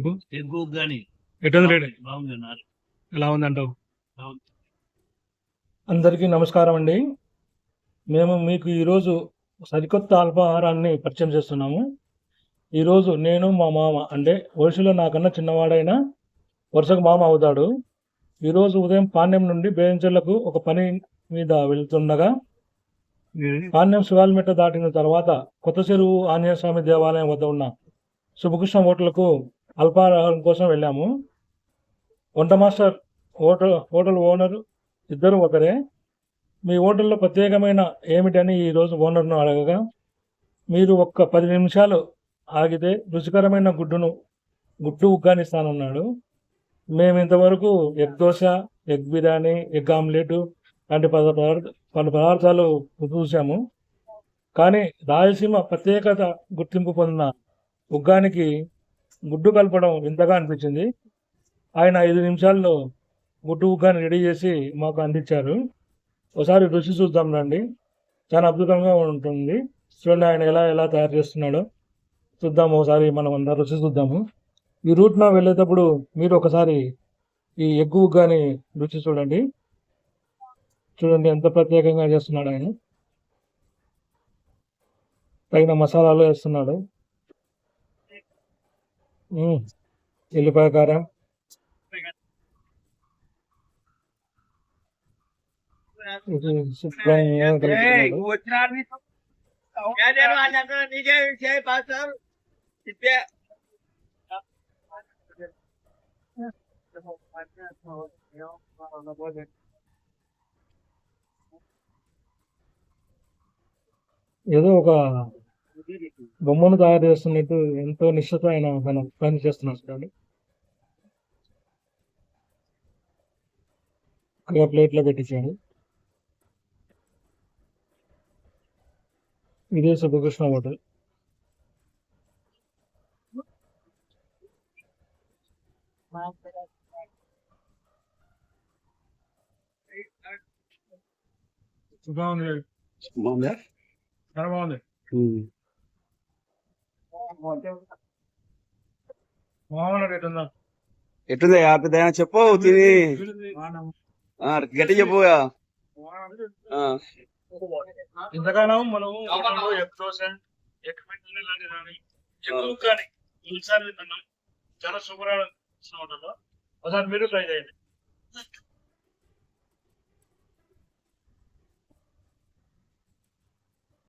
చెప్పు. ఎలా ఉంది అంటావు? బాగుంది. అందరికీ నమస్కారం అండి. మేము మీకు ఈరోజు సరికొత్త అల్పాహారాన్ని పరిచయం చేస్తున్నాము. ఈరోజు నేను మా మామ అంటే వయసులో నాకన్నా చిన్నవాడైన వరుసకు మామ అవుతాడు. ఈరోజు ఉదయం పాణ్యం నుండి బేంచర్లకు ఒక పని మీద వెళ్తుండగా పాణ్యం శివాల్మెట్ట దాటిన తర్వాత కొత్త చెరువు ఆంజనేయ స్వామి దేవాలయం వద్ద ఉన్న శుభకృష్ణ హోటల్కు అల్పాహారం కోసం వెళ్ళాము. వంట మాస్టర్ హోటల్ హోటల్ ఓనర్ ఇద్దరు ఒకరే. మీ హోటల్లో ప్రత్యేకమైన ఏమిటని ఈరోజు ఓనర్ను అడగగా మీరు ఒక్క పది నిమిషాలు ఆగితే రుచికరమైన గుడ్డును గుడ్డు ఉగ్గానిస్తానన్నాడు మేము ఇంతవరకు egg dosa egg biryani egg omelette లాంటి పద పలు పదార్థాలు చూసాము. కానీ రాయలసీమ ప్రత్యేకత గుర్తింపు పొందిన ఉగ్గానికి గుడ్డు కలపడం వింతగా అనిపించింది. ఆయన ఐదు నిమిషాల్లో గుడ్డు ఉగ్గాని రెడీ చేసి మాకు అందించారు. ఒకసారి రుచి చూద్దాం రండి. చాలా అద్భుతంగా ఉంటుంది. చూడండి ఆయన ఎలా ఎలా తయారు చేస్తున్నాడో. చూద్దాము ఒకసారి మనం అందరం రుచి చూద్దాము. ఈ రూట్న వెళ్ళేటప్పుడు మీరు ఒకసారి ఈ ఎగ్గు ఉగ్గాని రుచి చూడండి. చూడండి ఎంత ప్రత్యేకంగా చేస్తున్నాడు ఆయన. తగిన మసాలాలు వేస్తున్నాడు. ఎల్లిపాయ కారం. ఏదో ఒక బొమ్మను తయారు చేస్తున్నట్టు ఎంతో నిష్ఠతో ఆయన తన పని చేస్తున్నాడు చూడండి ఒక ప్లేట్లో పెట్టించాడు. ఇదే శుభకృష్ణ హోటల్. బాగుంది. బాగుందా. ఎట్టుంది పెద్ద చెప్పు తిని. గట్టి చెప్పు ఆ, ఇంతకాలం మనం ఎక్కువ కానీ చాలా హోటల్లో ఒకసారి మీరు ట్రై చేయండి.